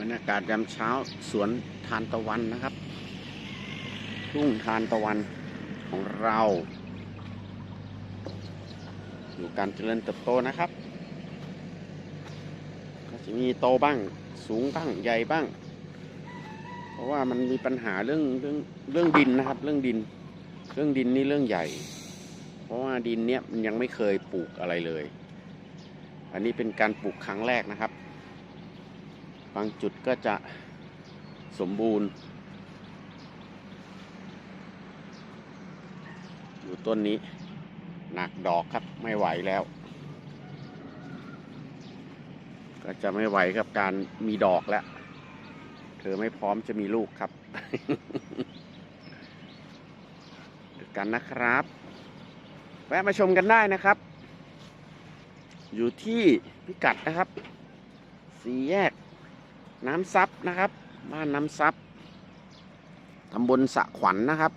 บรรยากาศยามเช้าสวนทานตะวันนะครับ ทุ่งทานตะวันของเราอยู่การเจริญเติบโตนะครับ ก็จะมีโตบ้างสูงบ้างใหญ่บ้าง เพราะว่ามันมีปัญหาเรื่องเรื่องเรื่องดินนะครับ เรื่องดิน เรื่องดินนี่เรื่องใหญ่ เพราะว่าดินเนี้ยมันยังไม่เคยปลูกอะไรเลย อันนี้เป็นการปลูกครั้งแรกนะครับ บางจุดก็จะสมบูรณ์ อยู่ต้นนี้หนักดอกครับไม่ไหวแล้ว ก็จะไม่ไหวกับการมีดอกแล้ว เธอไม่พร้อมจะมีลูกครับดูกันนะครับ แวะมาชมกันได้นะครับ อยู่ที่พิกัดนะครับ สี่แยก น้ำซับนะครับ บ้านน้ำซับตำบลสะขวัญนนะครับ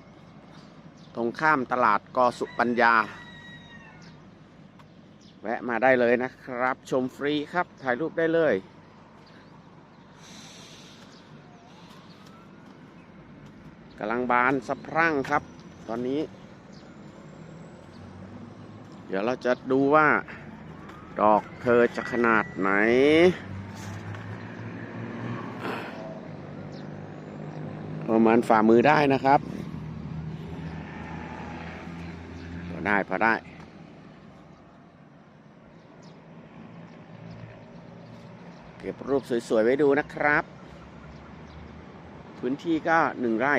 ตรงข้ามตลาดกอสุปัญญา แวะมาได้เลยนะครับ ชมฟรีครับ ถ่ายรูปได้เลย กำลังบานสะพรั่งครับ ตอนนี้ เดี๋ยวเราจะดูว่า ดอกเธอจะขนาดไหน ประมาณฝ่ามือได้นะครับพอได้พอได้ เก็บรูปสวยๆไว้ดูนะครับ พื้นที่ก็หนึ่งไร่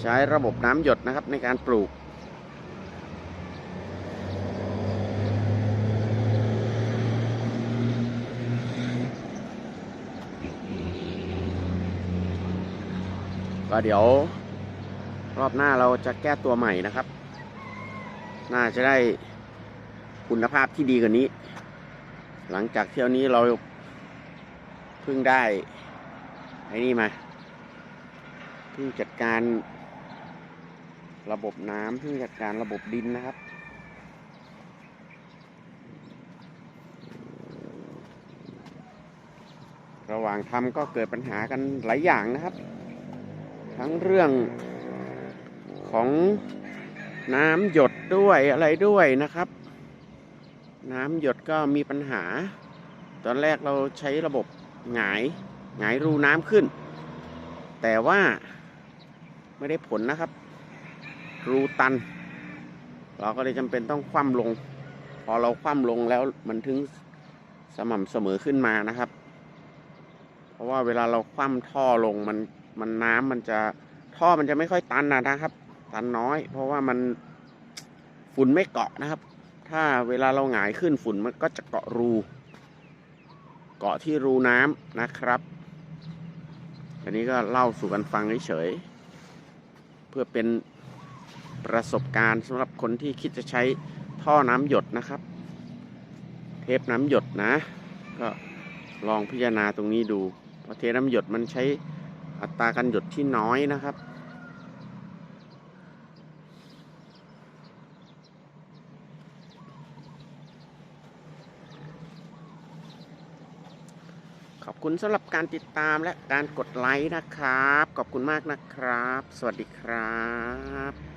ใช้ระบบน้ำหยดนะครับในการปลูก ก็เดี๋ยว รอบหน้าเราจะแก้ตัวใหม่นะครับ น่าจะได้คุณภาพที่ดีกว่านี้ หลังจากเที่ยวนี้เราเพิ่งได้ไอ้นี่มาเพิ่งจัดการระบบน้ำเพิ่งจัดการระบบดินนะครับระหว่างทำก็เกิดปัญหากันหลายอย่างนะครับ ทั้งเรื่องของน้ำหยดด้วยอะไรด้วยนะครับ น้ำหยดก็มีปัญหา ตอนแรกเราใช้ระบบหงายหงายรูน้ำขึ้น แต่ว่าไม่ได้ผลนะครับ รูตัน เราก็เลยจำเป็นต้องคว่ำลง พอเราคว่ำลงแล้วมันถึงสม่ำเสมอขึ้นมานะครับ เพราะว่าเวลาเราคว่ำท่อลงมัน มันน้ำมันจะท่อมันจะไม่ค่อยตันนะนะครับ ตันน้อย เพราะว่ามันฝุ่นไม่เกาะนะครับ ถ้าเวลาเราหงายขึ้นฝุ่นมันก็จะเกาะรู เกาะที่รูน้ำนะครับ อันนี้ก็เล่าสู่กันฟังเฉยเพื่อเป็นประสบการณ์สำหรับคนที่คิดจะใช้ท่อน้ำหยดนะครับ เทปน้ำหยดนะ ก็ลองพิจารณาตรงนี้ดูเพราะเทปน้ำหยดมันใช้ อัตราการหยดที่น้อยนะครับ ขอบคุณสำหรับการติดตามและการกดไลค์นะครับ ขอบคุณมากนะครับ สวัสดีครับ